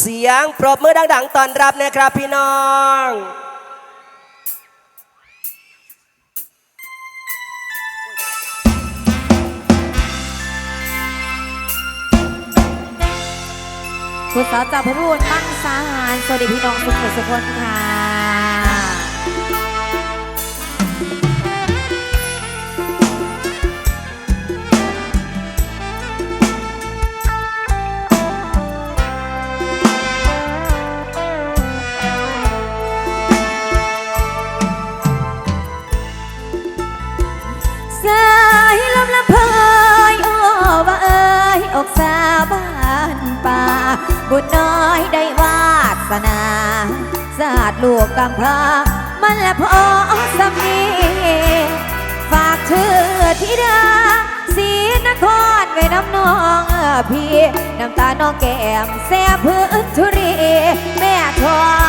เสียงปรบมือดังๆตอนรับนะครับพี่น้องคุณสาวจากพระบุญมั่งสาหารสวัสดีพี่น้องทุกคนทุกคนค่ะ ติลูกกำพร้ามันและพอสำนีฝากเธอที่เดาสีนครไว้น้ำนองเออพี่น้ำตาน้องแก้มแซ่บพื้นทุรีแม่ธรณี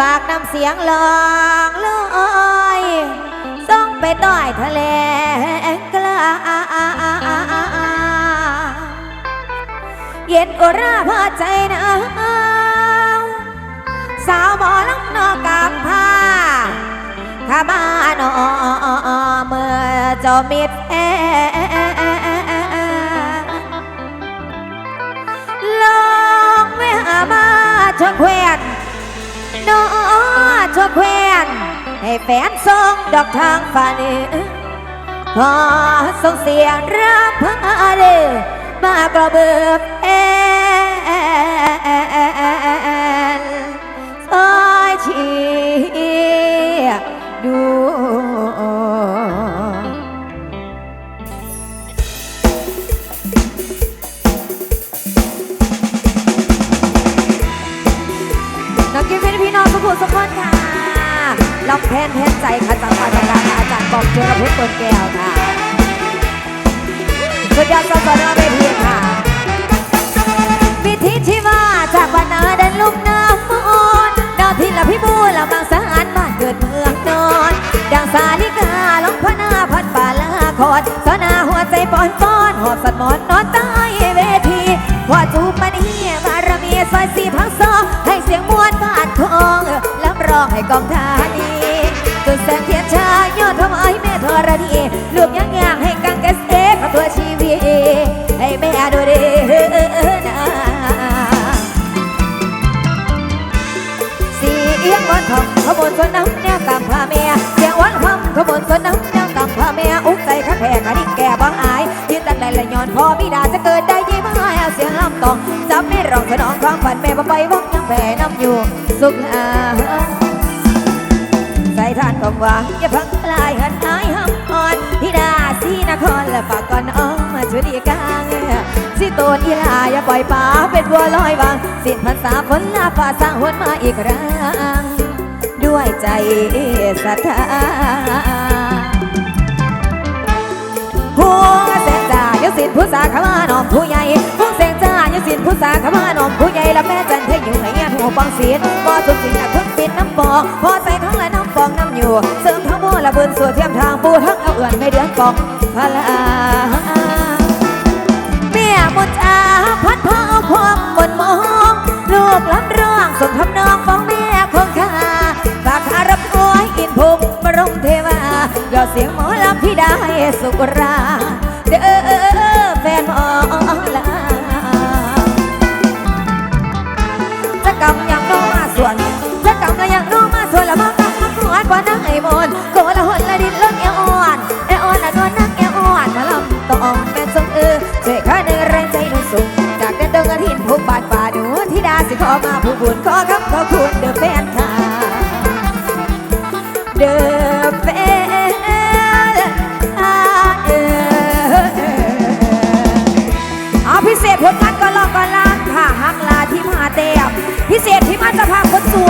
ฝากนำเสียงลองลอยส่งไปต้อยทะเลกลาเย็นอุราพอใจหนาวสาวหมอลำนอกกำพร้าข้าบ้านอเมื่อจ้ามิดแอ วนแควนให้แฟนส่งดอกทางฝันขอส่งเสียงรับพาเดมากระเบิบแอนซอยชีดูน้องกินเป็นพี่น้องทุกคนทุกคนค่ะ ลำแพนแพนใจขจังมาจาการอาจารย์บอกชวนพุทธต้นแก้วค่ะสุดยอดสดๆเราไปเพียงค่ะวิธีชีวาจากวันนาดันลุกน้ำมนดาวทินละพี่บูละบางสารบ้านเกิดเมืองนอนดังสาลิกาลงพนาพัดป่าลาคอนสนาหัวใจปอนปอนหอบสัตมอนนอนใต้เวทีพอจูบมันเฮียบารมีซอยสี่พักซอให้เสียงมวนบานทองรับรองให้กองทา จะเกิดได้ยี่บ้ายเสียงลำตองจำไม่รองสนองความฝันแม่บ่ไปวังยังแผ่น้ำอยู่ สุขอาใส่ท่านคำว่าอย่าพังลายหันหายห้ำอ่อนธิดาสีนครและฝากก่อนอ้อมมาช่วยดีกางสิโตนอีลาอย่าปล่อยป่าเป็นบัวลอยวางสิ้นพรรษาฝนลาฟ้าสร้างหนมาอีกครั้งด้วยใจศรัทธาหัว สินผู้สาขมานอมผู้ใหญ่หัวแสงจ่ายสินผู้สาขมานอมผู้ใหญ่และแม่จันเทอยู่ให้เงียหัวปังเสียนบ่สุดสิ่งอยากพึ่งปิดน้ำปองพอใส่ท้องและน้ำปองน้ำอยู่เสริมทั้งบัวและบุญส่วนเทียมทางปูทั้งเอาเอื่อนไม่เดือนปองพลาเมียมุจอาพัดพ่อเอาควมบนมองลูกลำร้องส่งทำนองฟ้องแม่ของข้าฝากคารับโอยอินภูมิบรมเทวายอดเสียงหมอลำพี่ได้สุกราเสิขอมาผู้บุญขอครับขอคุณเด้อแฟนค่ะเด้อแฟนเออเอาพิเศษผลงานก็ลองก็ล่างค่ะฮักลาที่มาเตียมพิเศษที่มาจะพาคนสวย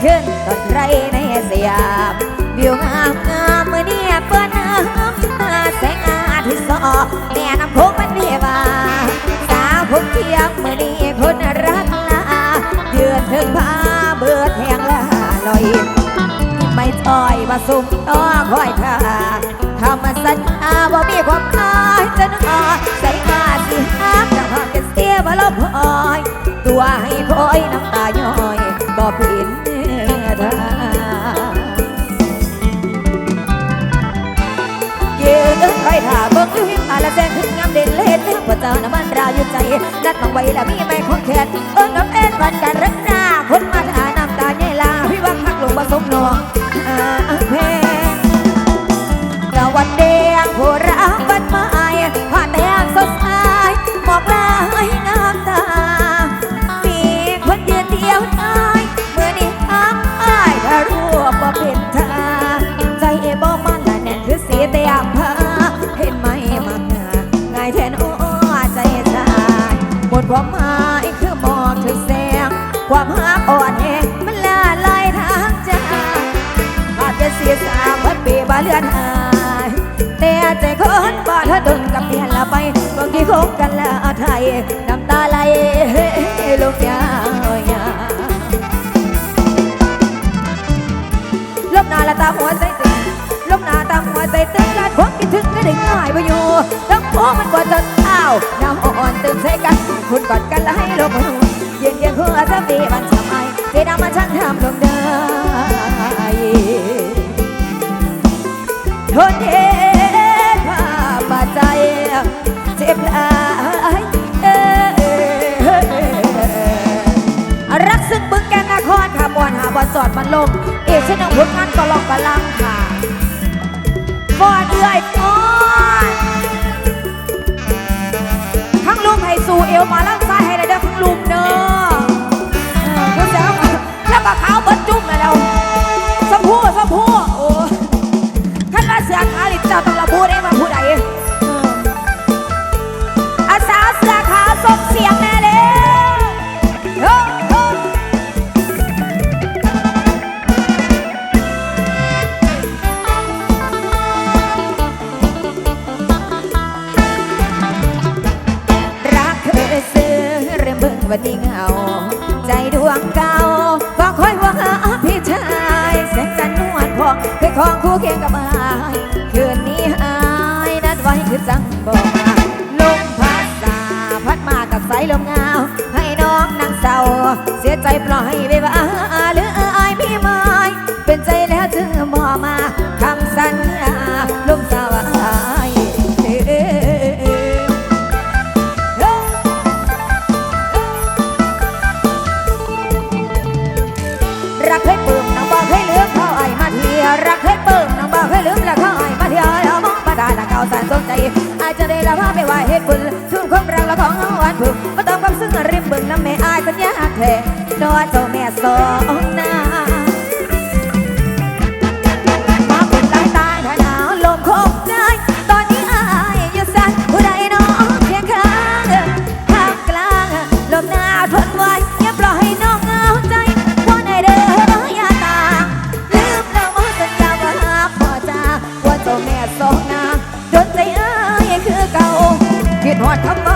เทินต้นไรในสยามวิวงามงามเมื่อเนี่ยเปิ้นน้ำตาแสงอาทิตย์สอแม่น้ำโขงมันเรียบาสาวผมเทียมเมื่อเนี่ยคนรักลาเดือนถึงพาเบื่อแทงละลอยไม่ต่อยมาสุ่มต้อคอยท่าทำสัญญาว่ามีความอายจะนอใส่มาสิฮักจะพากันเสียบาลบหอย ตัวให้คอยน้ำตาย้อยบ่ผิด ใจนัดมาไว้แล้วมีไม่ของแขนเอิ้นน้ำเอ็นพันกันรักหน้าคนมาถ่าน้ำตาใหญ่ลาพี่ว่าพักลงผสมนอง คือหมอกคือแสงความหักอ่อนแอมันละลายทางใจอาจเป็นเสียสามพันปีบาเลือนหายแต่ใจคนบ่ถ้าดนกับเปลี่ยนละไปบางทีคบกันล้วไทยน้ำตาไหลลงยาวยาลบหน้าละตาหัวใจตึงลบหน้าตาหัวใจตึงการความคิดถึงก็ด้ง่ายไปอยู่ทั้งโอ้มันกว่าจะอ้าวน้ำอ่อนตื่นใส่กันคุณกอดกันแล้วให้ลบหัวเย็นเย็นหัวสตีมันทำไมเสียดายมันช่างทำลงได้ทนเห็นภาพบาดใจเจ็บหลายเอ้ยรักซึ่งบึงแกนนครค่ะบอนหาบอสอดมันลง เอชนงผลงานก็ลองกะลังค่ะบอนเอื่อย นัด ใจอาจจะได้ละพาไม่ไหวเหตุบุญถึงความรักและของหวานผึ่งมาต้องความซึ้งริมบึงน้ำแม่อายสัญญาแท้นอเจ้าแม่สองนา หอดคำ